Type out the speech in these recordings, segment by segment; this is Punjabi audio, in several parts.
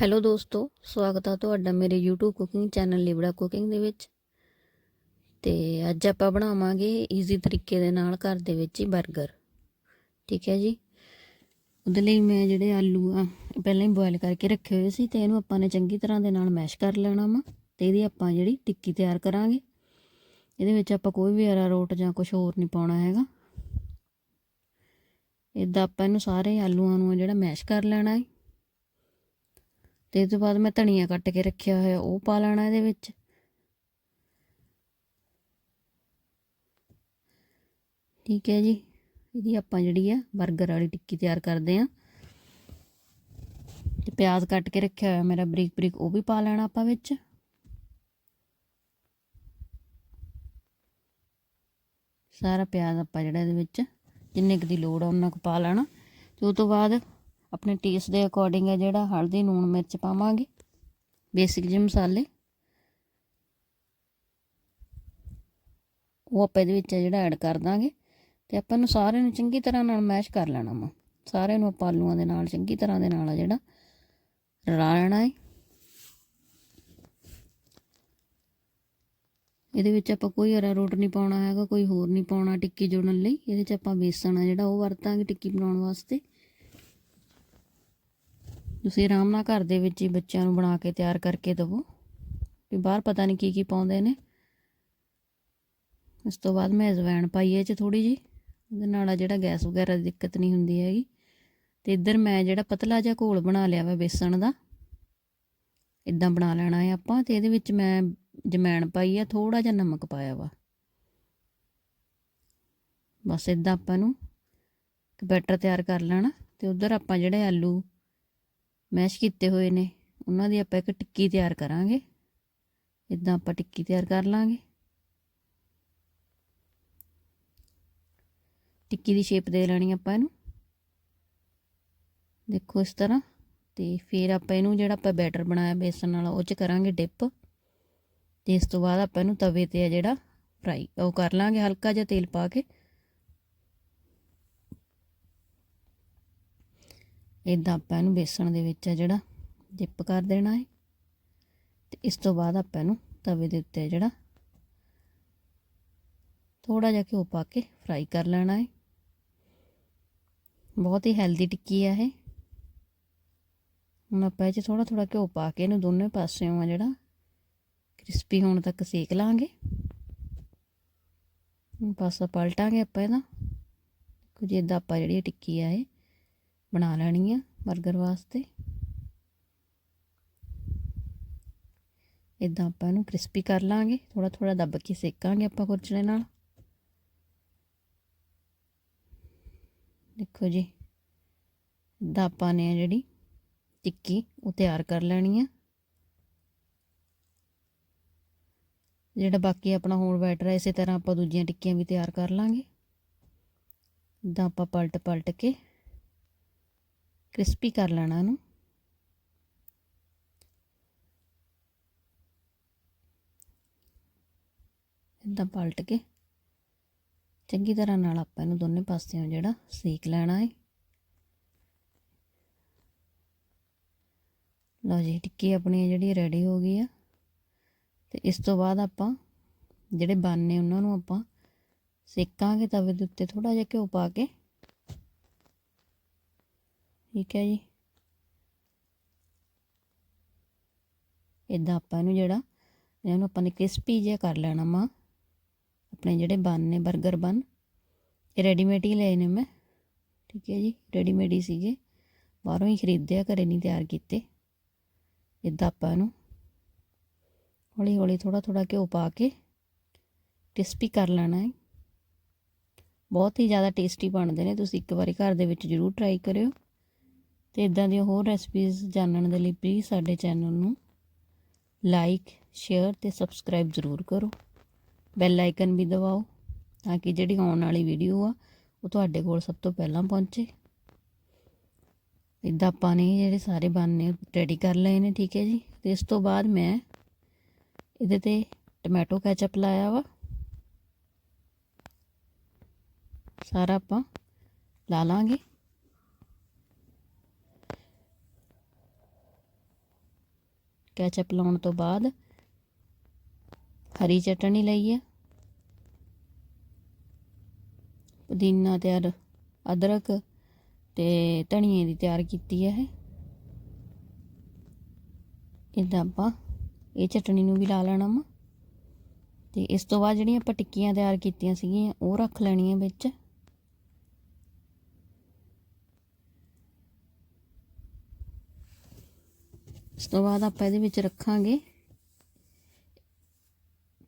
ਹੈਲੋ ਦੋਸਤੋ, ਸਵਾਗਤ ਹੈ ਤੁਹਾਡਾ ਮੇਰੇ YouTube ਕੁਕਿੰਗ ਚੈਨਲ ਲਿਬੜਾ ਕੁਕਿੰਗ ਦੇ ਵਿੱਚ। ਤੇ ਅੱਜ ਆਪਾਂ ਬਣਾਵਾਂਗੇ ਈਜ਼ੀ ਤਰੀਕੇ ਦੇ ਨਾਲ ਘਰ ਦੇ ਵਿੱਚ ਹੀ 버ਗਰ ਠੀਕ ਹੈ ਜੀ? ਉਹਦੇ ਲਈ ਮੈਂ ਜਿਹੜੇ ਆਲੂ ਆ, ਪਹਿਲਾਂ ਹੀ ਬੋਇਲ ਕਰਕੇ ਰੱਖੇ ਹੋਏ ਸੀ ਤੇ ਇਹਨੂੰ ਆਪਾਂ ਨੇ ਚੰਗੀ ਤਰ੍ਹਾਂ ਦੇ ਨਾਲ ਮੈਸ਼ ਕਰ ਲੈਣਾ ਵਾ ਤੇ ਇਹਦੀ ਆਪਾਂ ਜਿਹੜੀ ਟਿੱਕੀ ਤਿਆਰ ਕਰਾਂਗੇ। ਇਹਦੇ ਵਿੱਚ ਆਪਾਂ ਕੋਈ ਵੀ ਅਰਾਰੋਟ ਜਾਂ ਕੁਝ ਹੋਰ ਨਹੀਂ ਪਾਉਣਾ ਹੈਗਾ। ਇਦਾਂ ਆਪਾਂ ਇਹਨੂੰ ਸਾਰੇ ਆਲੂਆਂ ਨੂੰ ਜਿਹੜਾ ਮੈਸ਼ ਕਰ ਲੈਣਾ ਹੈ ਤੇ ਇਸ ਤੋਂ ਬਾਅਦ ਮੈਂ ਧਨੀਆ ਕੱਟ ਕੇ ਰੱਖਿਆ ਹੋਇਆ, ਉਹ ਪਾ ਲੈਣਾ ਇਹਦੇ ਵਿੱਚ। ਠੀਕ ਹੈ ਜੀ, ਇਹਦੀ ਆਪਾਂ ਜਿਹੜੀ ਆ 버ਗਰ ਵਾਲੀ ਟਿੱਕੀ ਤਿਆਰ ਕਰਦੇ ਆਂ ਤੇ ਪਿਆਜ਼ ਕੱਟ ਕੇ ਰੱਖਿਆ ਹੋਇਆ ਮੇਰਾ ਬਰੀਕ ਬਰੀਕ, ਉਹ ਵੀ ਪਾ ਲੈਣਾ ਆਪਾਂ ਵਿੱਚ। ਸਾਰਾ ਪਿਆਜ਼ ਆਪਾਂ ਜਿਹੜਾ ਇਹਦੇ ਵਿੱਚ, ਜਿੰਨੇ ਕੁ ਦੀ ਲੋੜ ਆ, ਉਹਨਾਂ ਕੁ ਪਾ ਲੈਣਾ। ਤੇ ਉਸ ਤੋਂ ਬਾਅਦ ਆਪਣੇ ਟੇਸਟ ਦੇ ਅਕੋਰਡਿੰਗ ਹੈ ਜਿਹੜਾ ਹਲਦੀ ਲੂਣ ਮਿਰਚ ਪਾਵਾਂਗੇ। ਬੇਸਿਕ ਜਿਹੇ ਮਸਾਲੇ। ਉਹ ਆਪਾਂ ਇਹਦੇ ਵਿੱਚ ਜਿਹੜਾ ਐਡ ਕਰ ਦਾਂਗੇ। ਤੇ ਆਪਾਂ ਨੂੰ ਸਾਰੇ ਨੂੰ ਚੰਗੀ ਤਰ੍ਹਾਂ ਨਾਲ ਮੈਸ਼ ਕਰ ਲੈਣਾ ਵਾ। ਸਾਰੇ ਨੂੰ ਆਪਾਂ ਆਲੂਆਂ ਦੇ ਨਾਲ, ਚੰਗੀ ਤਰ੍ਹਾਂ ਦੇ ਨਾਲ ਜਿਹੜਾ, ਰਲਾ ਲੈਣਾ ਹੈ ਇਹਦੇ ਵਿੱਚ ਆਪਾਂ ਕੋਈ ਹਰਾ ਅਰਾਰੋਟ ਨਹੀਂ ਪਾਉਣਾ ਹੈਗਾ, ਕੋਈ ਹੋਰ ਨਹੀਂ ਪਾਉਣਾ ਟਿੱਕੀ ਜੋੜਨ ਲਈ। ਇਹਦੇ 'ਚ ਆਪਾਂ ਬੇਸਣ ਆ ਜਿਹੜਾ, ਉਹ ਵਰਤਾਂਗੇ ਟਿੱਕੀ ਬਣਾਉਣ ਵਾਸਤੇ। ਤੁਸੀਂ ਆਰਾਮ ਨਾਲ ਘਰ ਦੇ ਵਿੱਚ ਹੀ ਬੱਚਿਆਂ ਨੂੰ ਬਣਾ ਕੇ ਤਿਆਰ ਕਰਕੇ ਦਿਵੋ। ਵੀ ਬਾਹਰ ਪਤਾ ਨਹੀਂ ਕੀ ਕੀ ਪਾਉਂਦੇ ਨੇ। ਉਸ ਤੋਂ ਬਾਅਦ ਮੈਂ ਅਜਵਾਇਣ ਪਾਈ ਹੈ ਚ ਥੋੜੀ ਜੀ ਉਹਦੇ ਨਾਲ ਆ ਜਿਹੜਾ ਗੈਸ ਵਗੈਰਾ ਦੀ ਦਿੱਕਤ ਨਹੀਂ ਹੁੰਦੀ ਹੈਗੀ। ਤੇ ਇੱਧਰ ਮੈਂ ਜਿਹੜਾ ਪਤਲਾ ਜਿਹਾ ਘੋਲ ਬਣਾ ਲਿਆ ਵਾ ਬੇਸਣ ਦਾ। ਇਦਾਂ ਬਣਾ ਲੈਣਾ ਹੈ ਆਪਾਂ ਤੇ ਇਹਦੇ ਵਿੱਚ ਮੈਂ ਜਮੈਣ ਪਾਈ ਆ ਥੋੜਾ ਜਿਹਾ ਨਮਕ ਪਾਇਆ ਵਾ। ਬਸ ਇਦਾਂ ਆਪਾਂ ਨੂੰ ਇੱਕ ਬੈਟਰ ਤਿਆਰ ਕਰ ਲੈਣਾ ਤੇ ਉਧਰ ਆਪਾਂ ਜਿਹੜੇ ਆਲੂ ਮੈਸ਼ ਕੀਤੇ ਹੋਏ ਨੇ, ਉਹਨਾਂ ਦੀ ਆਪਾਂ ਇੱਕ ਟਿੱਕੀ ਤਿਆਰ ਕਰਾਂਗੇ। ਇਦਾਂ ਆਪਾਂ ਟਿੱਕੀ ਤਿਆਰ ਕਰ ਲਾਂਗੇ। ਟਿੱਕੀ ਦੀ ਸ਼ੇਪ ਦੇ ਲੈਣੀ ਆਪਾਂ ਇਹਨੂੰ। ਦੇਖੋ ਇਸ ਤਰ੍ਹਾਂ, ਤੇ ਫਿਰ ਆਪਾਂ ਇਹਨੂੰ ਜਿਹੜਾ ਆਪਾਂ ਬੈਟਰ ਬਣਾਇਆ ਬੇਸਨ ਨਾਲ ਉਹ ਚ ਕਰਾਂਗੇ ਡਿਪ। ਤੇ ਇਸ ਤੋਂ ਬਾਅਦ ਆਪਾਂ ਇਹਨੂੰ ਤਵੇ ਤੇ ਆ ਜਿਹੜਾ ਫਰਾਈ, ਉਹ ਕਰ ਲਾਂਗੇ ਹਲਕਾ ਜਿਹਾ ਤੇਲ ਪਾ ਕੇ। ਇਦਾਂ ਆਪਾਂ ਇਹਨੂੰ ਬੇਸਣ ਦੇ ਵਿੱਚ ਆ ਜਿਹੜਾ ਡਿਪ ਕਰ ਦੇਣਾ ਹੈ ਤੇ ਇਸ ਤੋਂ ਬਾਅਦ ਆਪਾਂ ਇਹਨੂੰ ਤਵੇ ਦੇ ਉੱਤੇ ਜਿਹੜਾ ਥੋੜਾ ਜਿਹਾ ਘਿਓ ਪਾ ਕੇ ਫਰਾਈ ਕਰ ਲੈਣਾ ਹੈ ਬਹੁਤ ਹੀ ਹੈਲਦੀ ਟਿੱਕੀ ਆ ਇਹ। ਹੁਣ ਆਪਾਂ ਇਹ 'ਚ ਥੋੜਾ ਥੋੜਾ ਘਿਓ ਪਾ ਕੇ ਇਹਨੂੰ ਦੋਨੇ ਪਾਸਿਓਂ ਆ ਜਿਹੜਾ ਕ੍ਰਿਸਪੀ ਹੋਣ ਤੱਕ ਸੇਕ ਲਾਂਗੇ। ਪਾਸਾ ਪਲਟਾਂਗੇ ਆਪਾਂ ਇਹਦਾ। ਕੁਝ ਇਦਾਂ ਆਪਾਂ ਜਿਹੜੀ ਟਿੱਕੀ ਆ ਇਹ ਬਣਾ ਲੈਣੀ ਆ 버ਗਰ ਵਾਸਤੇ। ਇਦਾਂ ਆਪਾਂ ਇਹਨੂੰ ਕ੍ਰਿਸਪੀ ਕਰ ਲਾਂਗੇ ਥੋੜਾ ਥੋੜਾ ਦੱਬ ਕੇ ਸੇਕਾਂਗੇ ਆਪਾਂ ਕੁਰਚਣੇ ਨਾਲ। ਦੇਖੋ ਜੀ ਇਦਾਂ ਆਪਾਂ ਨੇ ਜਿਹੜੀ ਟਿੱਕੀ ਉਹ ਤਿਆਰ ਕਰ ਲੈਣੀ ਆ। ਜਿਹੜਾ ਬਾਕੀ ਆਪਣਾ ਹੋਰ ਬੈਟਰ ਹੈ ਇਸੇ ਤਰ੍ਹਾਂ ਆਪਾਂ ਦੂਜੀਆਂ ਟਿੱਕੀਆਂ ਵੀ ਤਿਆਰ ਕਰ ਲਾਂਗੇ। ਇਦਾਂ ਆਪਾਂ ਪਲਟ ਪਲਟ ਕੇ ਕ੍ਰਿਸਪੀ ਕਰ ਲੈਣਾ ਇਹਨੂੰ। ਇਦਾਂ ਪਲਟ ਕੇ ਚੰਗੀ ਤਰ੍ਹਾਂ ਨਾਲ ਆਪਾਂ ਇਹਨੂੰ ਦੋਨੇ ਪਾਸਿਓਂ ਜਿਹੜਾ ਸੇਕ ਲੈਣਾ ਹੈ ਲਓ ਜੀ, ਟਿੱਕੀ ਆਪਣੀ ਜਿਹੜੀ ਰੈਡੀ ਹੋ ਗਈ ਆ। ਤੇ ਇਸ ਤੋਂ ਬਾਅਦ ਆਪਾਂ ਜਿਹੜੇ ਬਾਨੇ ਉਹਨਾਂ ਨੂੰ ਆਪਾਂ ਸੇਕਾਂਗੇ ਤਵੇ ਦੇ ਉੱਤੇ ਥੋੜਾ ਜਿਹਾ ਘਿਓ ਪਾ ਕੇ। ਠੀਕ ਹੈ ਜੀ। ਇਦਾਂ ਆਪਾਂ ਇਹਨੂੰ ਜਿਹੜਾ, ਇਹਨੂੰ ਆਪਾਂ ਨੇ ਕ੍ਰਿਸਪੀ ਜਿਹਾ ਕਰ ਲੈਣਾ ਮਾ ਆਪਣੇ ਜਿਹੜੇ ਬਨ ਨੇ 버ਗਰ ਬਨ, ਇਹ ਰੈਡੀਮੇਡ ਹੀ ਲਏ ਨੇ ਮੈਂ। ਠੀਕ ਹੈ ਜੀ ਰੈਡੀਮੇਡ ਹੀ ਸੀਗੇ। ਬਾਹਰੋਂ ਹੀ ਖਰੀਦਿਆ ਘਰੇ ਨਹੀਂ ਤਿਆਰ ਕੀਤੇ। ਇਦਾਂ ਆਪਾਂ ਇਹਨੂੰ ਹੌਲੀ ਹੌਲੀ ਥੋੜਾ ਥੋੜਾ ਘਿਓ ਪਾ ਕੇ ਕ੍ਰਿਸਪੀ ਕਰ ਲੈਣਾ ਹੈ। ਬਹੁਤ ਹੀ ਜ਼ਿਆਦਾ ਟੇਸਟੀ ਬਣਦੇ ਨੇ। ਤੁਸੀਂ ਇੱਕ ਵਾਰੀ ਘਰ ਦੇ ਵਿੱਚ ਜ਼ਰੂਰ ਟਰਾਈ ਕਰਿਓ। ਤੇ ਇਦਾਂ ਦੀਆਂ ਹੋਰ ਰੈਸਪੀਜ਼ ਜਾਣਨ ਦੇ ਲਈ ਪਲੀਜ਼ ਸਾਡੇ ਚੈਨਲ ਨੂੰ ਲਾਈਕ ਸ਼ੇਅਰ ਤੇ ਸਬਸਕ੍ਰਾਈਬ ਜ਼ਰੂਰ ਕਰੋ। ਬੈਲ ਆਈਕਨ ਵੀ ਦਬਾਓ ਤਾਂ ਕਿ ਜਿਹੜੀ ਆਉਣ ਵਾਲੀ ਵੀਡੀਓ ਆ, ਉਹ ਤੁਹਾਡੇ ਕੋਲ ਸਭ ਤੋਂ ਪਹਿਲਾਂ ਪਹੁੰਚੇ। ਇਦਾਂ ਆਪਾਂ ਨੇ ਜਿਹੜੇ ਸਾਰੇ ਬਾਨੇ ਰੈਡੀ ਕਰ ਲਏ ਨੇ, ਠੀਕ ਹੈ ਜੀ? ਤੇ ਇਸ ਤੋਂ ਬਾਅਦ ਮੈਂ ਇਹਦੇ ਤੇ ਟੋਮੈਟੋ ਕੈਚਅਪ ਲਾਇਆ ਵਾ। ਸਾਰਾ ਆਪਾਂ ਲਾ ਲਾਂਗੇ। ਕੈਚਅਪ ਲਾਉਣ ਤੋਂ ਬਾਅਦ ਹਰੀ ਚਟਣੀ ਲਈ ਹੈ। ਪੁਦੀਨਾ ਤਿਆਰ, ਅਦਰਕ ਤੇ ਧਨੀਏ ਦੀ ਤਿਆਰ ਕੀਤੀ ਹੈ ਇਹ। ਆਪਾਂ ਇਹ ਚਟਣੀ ਨੂੰ ਵੀ ਲਾ ਲੈਣਾ ਵਾ। ਤੇ ਇਸ ਤੋਂ ਬਾਅਦ ਜਿਹੜੀਆਂ ਆਪਾਂ ਟਿੱਕੀਆਂ ਤਿਆਰ ਕੀਤੀਆਂ ਸੀਗੀਆਂ, ਉਹ ਰੱਖ ਲੈਣੀਆਂ ਵਿੱਚ। ਇਸ ਤੋਂ ਬਾਅਦ ਆਪਾਂ ਇਹਦੇ ਵਿੱਚ ਰੱਖਾਂਗੇ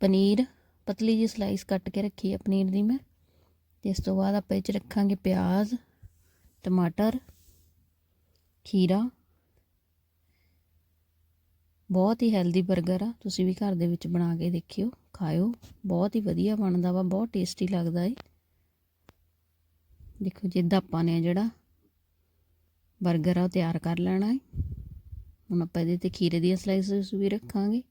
ਪਨੀਰ, ਪਤਲੀ ਜਿਹੀ ਸਲਾਈਸ ਕੱਟ ਕੇ ਰੱਖੀ ਹੈ ਪਨੀਰ ਦੀ ਮੈਂ। ਤੇ ਇਸ ਤੋਂ ਬਾਅਦ ਆਪਾਂ ਇਹ ਚ ਰੱਖਾਂਗੇ ਪਿਆਜ਼, ਟਮਾਟਰ, ਖੀਰਾ। ਬਹੁਤ ਹੀ ਹੈਲਦੀ 버ਗਰ ਆ, ਤੁਸੀਂ ਵੀ ਘਰ ਦੇ ਵਿੱਚ ਬਣਾ ਕੇ ਦੇਖਿਓ ਖਾਓ ਬਹੁਤ ਹੀ ਵਧੀਆ ਬਣਦਾ ਵਾ, ਬਹੁਤ ਟੇਸਟੀ ਲੱਗਦਾ ਏ। ਦੇਖੋ ਜਿੱਦਾਂ ਆਪਾਂ ਨੇ ਜਿਹੜਾ 버ਗਰ ਆ ਉਹ ਤਿਆਰ ਕਰ ਲੈਣਾ ਹੈ ਹੁਣ ਆਪਾਂ ਇਹਦੇ ਤੇ ਖੀਰੇ ਦੀਆਂ ਸਲਾਈਸਿਸ ਵੀ ਰੱਖਾਂਗੇ।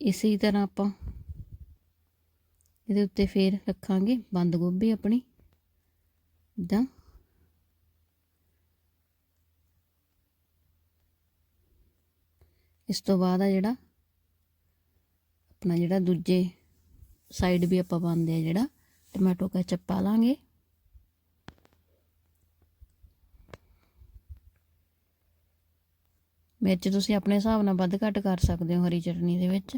ਇਸੇ ਤਰ੍ਹਾਂ ਆਪਾਂ ਇਹਦੇ ਉੱਤੇ ਫੇਰ ਰੱਖਾਂਗੇ ਬੰਦ ਗੋਭੀ ਆਪਣੀ। ਇਦਾਂ ਇਸ ਤੋਂ ਬਾਅਦ ਆ ਜਿਹੜਾ ਆਪਣਾ ਜਿਹੜਾ ਦੂਜੇ ਸਾਈਡ ਵੀ ਆਪਾਂ ਪਾਉਂਦੇ ਆ ਜਿਹੜਾ ਟੋਮੈਟੋ ਕੈਚਅਪ ਪਾ ਲਾਂਗੇ। ਮਿਰਚ ਤੁਸੀਂ ਆਪਣੇ ਹਿਸਾਬ ਨਾਲ ਵੱਧ ਘੱਟ ਕਰ ਸਕਦੇ ਹੋ ਹਰੀ ਚਟਨੀ ਦੇ ਵਿੱਚ।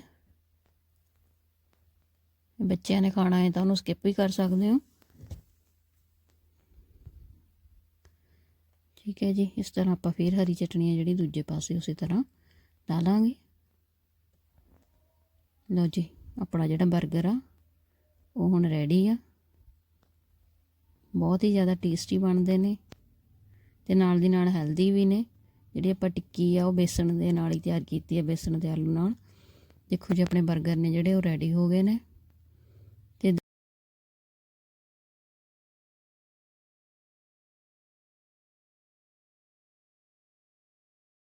ਬੱਚਿਆਂ ਨੇ ਖਾਣਾ ਹੈ ਤਾਂ ਉਹਨੂੰ ਸਕਿਪ ਵੀ ਕਰ ਸਕਦੇ ਹੋ। ਠੀਕ ਹੈ ਜੀ, ਇਸ ਤਰ੍ਹਾਂ ਆਪਾਂ ਫਿਰ ਹਰੀ ਚਟਨੀ ਹੈ ਜਿਹੜੀ ਦੂਜੇ ਪਾਸੇ ਉਸੇ ਤਰ੍ਹਾਂ ਲਾ ਲਾਂਗੇ। ਲਓ ਜੀ, ਆਪਣਾ ਜਿਹੜਾ 버ਗਰ ਆ, ਉਹ ਹੁਣ ਰੈਡੀ ਆ। ਬਹੁਤ ਹੀ ਜ਼ਿਆਦਾ ਟੇਸਟੀ ਬਣਦੇ ਨੇ ਤੇ ਨਾਲ ਦੀ ਨਾਲ ਹੈਲਦੀ ਵੀ ਨੇ। ਜਿਹੜੀ ਆਪਾਂ ਟਿੱਕੀ ਆ, ਉਹ ਬੇਸਣ ਦੇ ਨਾਲ ਹੀ ਤਿਆਰ ਕੀਤੀ ਹੈ ਬੇਸਣ ਤੇ ਆਲੂ ਨਾਲ। ਦੇਖੋ ਜੀ, ਆਪਣੇ 버ਗਰ ਨੇ ਜਿਹੜੇ ਉਹ ਰੈਡੀ ਹੋ ਗਏ ਨੇ।